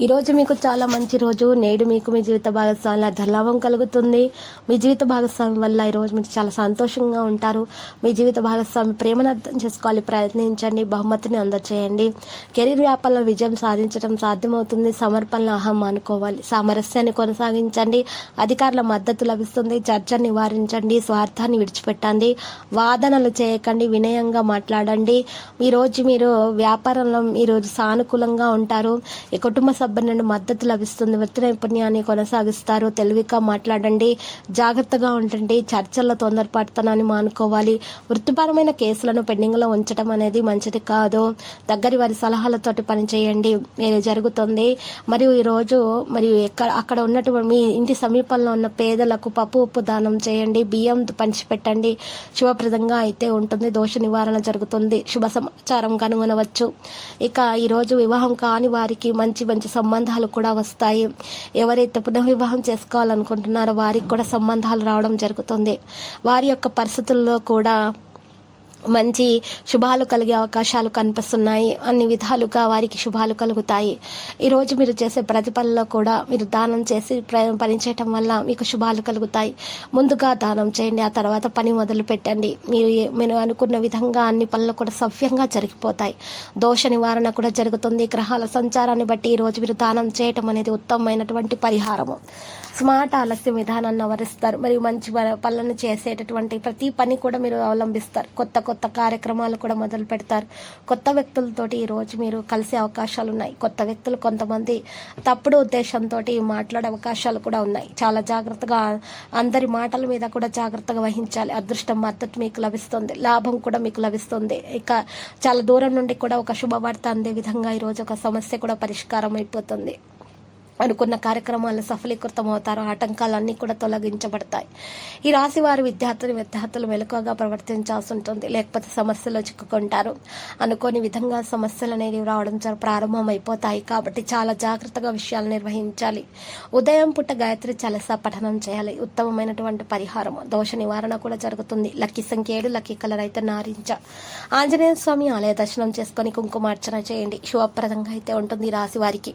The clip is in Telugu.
ఈరోజు మీకు చాలా మంచి రోజు. నేడు మీకు మీ జీవిత భాగస్వామి ధనలాభం కలుగుతుంది. మీ జీవిత భాగస్వామి వల్ల ఈరోజు మీకు మీరు చాలా సంతోషంగా ఉంటారు. మీ జీవిత భాగస్వామి ప్రేమను అర్థం చేసుకోవాలి. ప్రయత్నించండి. బహుమతిని అందచేయండి. కెరీర్ వ్యాపారంలో విజయం సాధించడం సాధ్యమవుతుంది. సమర్పణలు అహం అనుకోవాలి సామరస్యాన్ని కొనసాగించండి. అధికారుల మద్దతు లభిస్తుంది. చర్చ నివారించండి. స్వార్థాన్ని విడిచిపెట్టండి. వాదనలు చేయకండి. వినయంగా మాట్లాడండి. ఈ రోజు మీరు వ్యాపారంలో మీరు సానుకూలంగా ఉంటారు. ఈ కుటుంబ సభ్యుల నుండి మద్దతు లభిస్తుంది. వృత్తి నైపుణ్యాన్ని కొనసాగిస్తారు. తెలివిగా మాట్లాడండి. జాగ్రత్తగా ఉండండి. చర్చల్లో తొందరపడతానని మానుకోవాలి. వృత్తిపరమైన కేసులను పెండింగ్లో ఉంచడం అనేది మంచిది కాదు. దగ్గరి వారి సలహాలతోటి పనిచేయండి. ఇది జరుగుతుంది? మరియు ఈ రోజు మరియు ఎక్కడ అక్కడ ఉన్నటువంటి మీ ఇంటి సమీపంలో ఉన్న పేదలకు పప్పు ఉప్పు దానం చేయండి. బియ్యం పంచిపెట్టండి. శుభప్రదంగా అయితే ఉంటుంది. దోష నివారణ జరుగుతుంది. శుభ సమాచారం కనుగొనవచ్చు. ఇక ఈరోజు వివాహం కాని వారికి మంచి మంచి సంబంధాలు కూడా వస్తాయి. ఎవరైతే పునర్వివాహం చేసుకోవాలనుకుంటున్నారో వారికి కూడా సంబంధాలు రావడం జరుగుతుంది. వారి యొక్క పరిస్థితుల్లో కూడా మంచి శుభాలు కలిగే అవకాశాలు కనిపిస్తున్నాయి. అన్ని విధాలుగా వారికి శుభాలు కలుగుతాయి. ఈరోజు మీరు చేసే ప్రతి పనిలో కూడా మీరు దానం చేసి పనిచేయటం పని చేయటం వల్ల మీకు శుభాలు కలుగుతాయి. ముందుగా దానం చేయండి. ఆ తర్వాత పని మొదలు పెట్టండి. మీరు మీరు అనుకున్న విధంగా అన్ని పనులు కూడా సవ్యంగా జరిగిపోతాయి. దోష నివారణ కూడా జరుగుతుంది. గ్రహాల సంచారాన్ని బట్టి ఈరోజు మీరు దానం చేయటం అనేది ఉత్తమమైనటువంటి పరిహారము. స్మార్ట్ ఆలస్యం విధానాన్ని అవరిస్తారు మరియు మంచి పనులను చేసేటటువంటి ప్రతి పని కూడా మీరు అవలంబిస్తారు. కొత్త కొత్త కొత్త కార్యక్రమాలు కూడా మొదలు పెడతారు. కొత్త వ్యక్తులతోటి ఈ రోజు మీరు కలిసే అవకాశాలు ఉన్నాయి. కొత్త వ్యక్తులు కొంతమంది తప్పుడు ఉద్దేశంతో మాట్లాడే అవకాశాలు కూడా ఉన్నాయి. చాలా జాగ్రత్తగా అందరి మాటల మీద కూడా జాగ్రత్తగా వహించాలి. అదృష్టం మద్దతు మీకు లభిస్తుంది. లాభం కూడా మీకు లభిస్తుంది. ఇక చాలా దూరం నుండి కూడా ఒక శుభవార్త అందే విధంగా ఈరోజు ఒక సమస్య కూడా పరిష్కారం అయిపోతుంది. అనుకున్న కార్యక్రమాలు సఫలీకృతం అవుతారు ఆటంకాలన్నీ కూడా తొలగించబడతాయి. ఈ రాశి వారి విద్యార్థులు విద్యార్థులు మెలకువగా ప్రవర్తించాల్సి ఉంటుంది లేకపోతే సమస్యలు చిక్కుకుంటారు. అనుకోని విధంగా సమస్యలు అనేవి రావడం ప్రారంభం ప్రారంభమైపోతాయి. కాబట్టి చాలా జాగ్రత్తగా విషయాలు నిర్వహించాలి. ఉదయం పుట్ట గాయత్రి చలస పఠనం చేయాలి. ఉత్తమమైనటువంటి పరిహారం దోష నివారణ కూడా జరుగుతుంది. లక్కీ సంఖ్య ఏడు లక్కీ కలర్ అయితే నారించ ఆంజనేయ స్వామి ఆలయ దర్శనం చేసుకొని కుంకుమార్చన చేయండి. శుభప్రదంగా అయితే ఉంటుంది ఈ రాశి వారికి